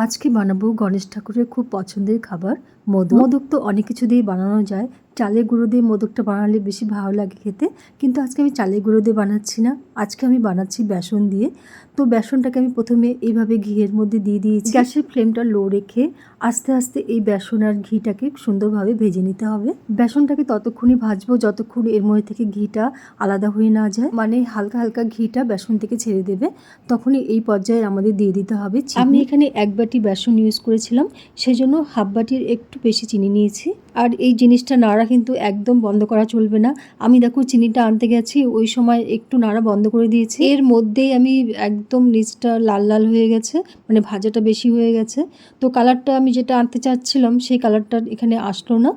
আজকে বানাবো গণেশ ঠাকুরের খুব পছন্দের খাবার মোদক মোদক তো অনেক কিছু দিয়ে বানানো যায়। চালের গুঁড়ো দিয়ে মোদকটা বানালে বেশি ভালো লাগে খেতে। কিন্তু আজকে আমি চালের গুঁড়ো দিয়ে বানাচ্ছি না। আজকে আমি বানাচ্ছি বেসন দিয়ে। তো বেসনটাকে আমি প্রথমে এইভাবে ঘিয়ের মধ্যে দিয়ে দিয়েছি। গ্যাসের ফ্লেমটা লো রেখে আস্তে আস্তে এই বেসন আর ঘিটাকে সুন্দরভাবে ভেজে নিতে হবে। বেসনটাকে ততক্ষণই ভাজবো যতক্ষণ এর মধ্যে থেকে ঘিটা আলাদা হয়ে না যায়। মানে হালকা হালকা ঘিটা বেসন থেকে ছেড়ে দেবে। তখনই এই পর্যায়ে আমাদের দিয়ে দিতে হবে আমি এখানে এক বাটি বেসন ইউজ করেছিলাম। সেই জন্য হাফ বাটির একটু বেশি চিনি নিয়েছি। আর এই জিনিসটা নাড়া কিন্তু একদম বন্ধ করা চলবে না। আমি দেখো চিনিটা আনতে গেছি, ওই সময় একটু নাড়া বন্ধ করে দিয়েছি। এর মধ্যেই আমি একদম নিচটা লাল লাল হয়ে গেছে মানে ভাজাটা বেশি হয়ে গেছে। তো কালারটা আমি যেটা আনতে চাচ্ছিলাম, সেই কালারটা এখানে আসলো না।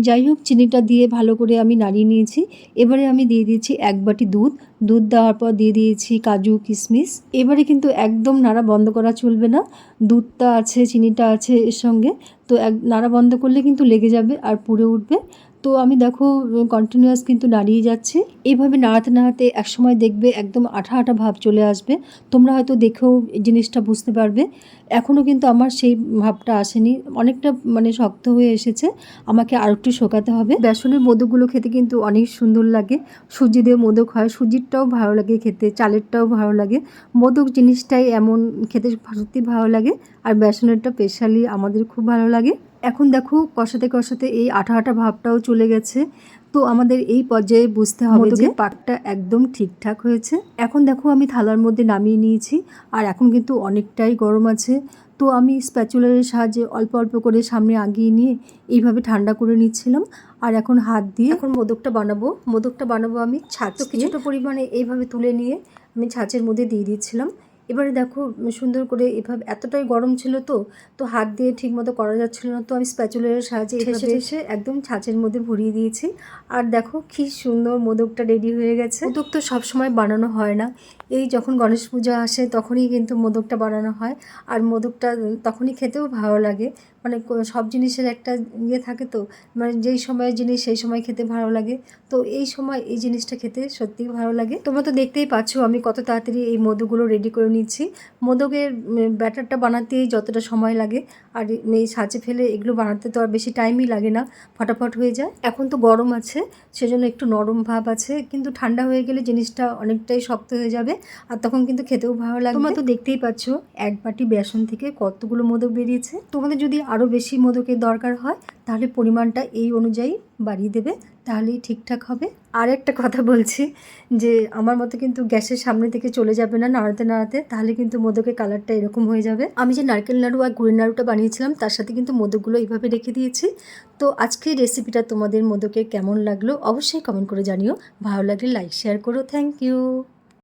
যাই হোক, চিনিটা দিয়ে ভালো করে আমি নাড়িয়ে নিয়েছি। এবারে আমি দিয়ে দিয়েছি এক বাটি দুধ। দুধ দেওয়ার পর দিয়ে দিয়েছি কাজু কিশমিশ এবারে কিন্তু একদম নাড়া বন্ধ করা চলবে না। দুধটা আছে, চিনিটা আছে এর সঙ্গে। তো এক, নাড়া বন্ধ করলে কিন্তু লেগে যাবে। আর পুড়ে উঠবে। তো আমি দেখো কন্টিনিউয়াস কিন্তু নাড়িয়ে যাচ্ছে। এইভাবে নাড়াতে নাড়াতে একসময় দেখবে একদম আঠা আঠা ভাব চলে আসবে। তোমরা হয়তো দেখেও জিনিসটা বুঝতে পারবে। এখনও কিন্তু আমার সেই ভাবটা আসেনি। অনেকটা মানে শক্ত হয়ে এসেছে। আমাকে আর একটু শোকাতে হবে। বেসনের মোদকগুলো খেতে কিন্তু অনেক সুন্দর লাগে। সুজি দিয়ে মোদক হয়। সুজিরটাও ভালো লাগে খেতে। চালেরটাও ভালো লাগে। মোদক জিনিসটাই এমন খেতে সত্যি ভালো লাগে। আর বেসনেরটা স্পেশালি আমাদের খুব ভালো লাগে। এখন দেখো কষাতে কষাতে এই আঠা আঠা ভাবটাও চলে গেছে। তো আমাদের এই পর্যায়ে বুঝতে হবে যে পাকটা একদম ঠিকঠাক হয়েছে। এখন দেখো আমি থালার মধ্যে নামিয়ে নিয়েছি আর এখন কিন্তু অনেকটাই গরম আছে। তো আমি স্প্যাচুলারের সাহায্যে অল্প অল্প করে সামনে আগিয়ে নিয়ে এইভাবে ঠান্ডা করে নিচ্ছিলাম। আর এখন হাত দিয়ে এখন মোদকটা বানাবো। মোদকটা বানাবো আমি। ছাঁচ কিছুটা পরিমাণে এইভাবে তুলে নিয়ে আমি ছাঁচের মধ্যে দিয়ে দিচ্ছিলাম। এবারে দেখো সুন্দর করে এভাবে এতটাই গরম ছিল তো তো হাত দিয়ে ঠিক মতো করা যাচ্ছিল না তো আমি স্প্যাচুলারের সাহায্যে ঠেসে ঠেসে। একদম ছাঁচের মধ্যে ভরিয়ে দিয়েছি। আর দেখো কি সুন্দর মোদকটা রেডি হয়ে গেছে। মোদক তো সবসময় বানানো হয় না। এই যখন গণেশ পূজা আসে তখনই কিন্তু মোদকটা বানানো হয়। আর মোদকটা তখনই খেতেও ভালো লাগে। মানে সব জিনিসের একটা ইয়ে থাকে তো মানে যেই সময়ের জিনিস সেই সময় খেতে ভালো লাগে। তো এই সময় এই জিনিসটা খেতে সত্যিই ভালো লাগে। তোমরা তো দেখতেই পাচ্ছ আমি কত তাড়াতাড়ি এই মোদকগুলো রেডি করে নিচ্ছি। মোদকের ব্যাটারটা বানাতেই যতটা সময় লাগে। আর এই সাজে ফেলে এগুলো বানাতে তো আর বেশি টাইমই লাগে না। ফটাফট হয়ে যায়। এখন তো গরম আছে, সেজন্য একটু নরম ভাব আছে। কিন্তু ঠান্ডা হয়ে গেলে জিনিসটা অনেকটাই শক্ত হয়ে যাবে। আর তখন কিন্তু খেতেও ভালো লাগবে। তোমরা তো দেখতেই পাচ্ছ, এক বাটি বেসন থেকে কতগুলো মোদক বেরিয়েছে। তোমাদের যদি আরও বেশি মোদকের দরকার হয়, তাহলে পরিমাণটা এই অনুযায়ী বাড়িয়ে দেবে। তাহলেই ঠিকঠাক হবে। আর একটা কথা বলছি, যে আমার মতো কিন্তু গ্যাসের সামনে থেকে চলে যাবে না নাড়াতে নাড়াতে, তাহলে কিন্তু মোদকের কালারটা এরকম হয়ে যাবে। আমি যে নারকেল নাড়ু আর গুড়ের নাড়ুটা বানিয়েছিলাম, তার সাথে কিন্তু মোদকগুলো এইভাবে রেখে দিয়েছি। তো আজকে রেসিপিটা তোমাদের মোদকের কেমন লাগল অবশ্যই কমেন্ট করে জানিও। ভালো লাগলে লাইক, শেয়ার করো। Thank you.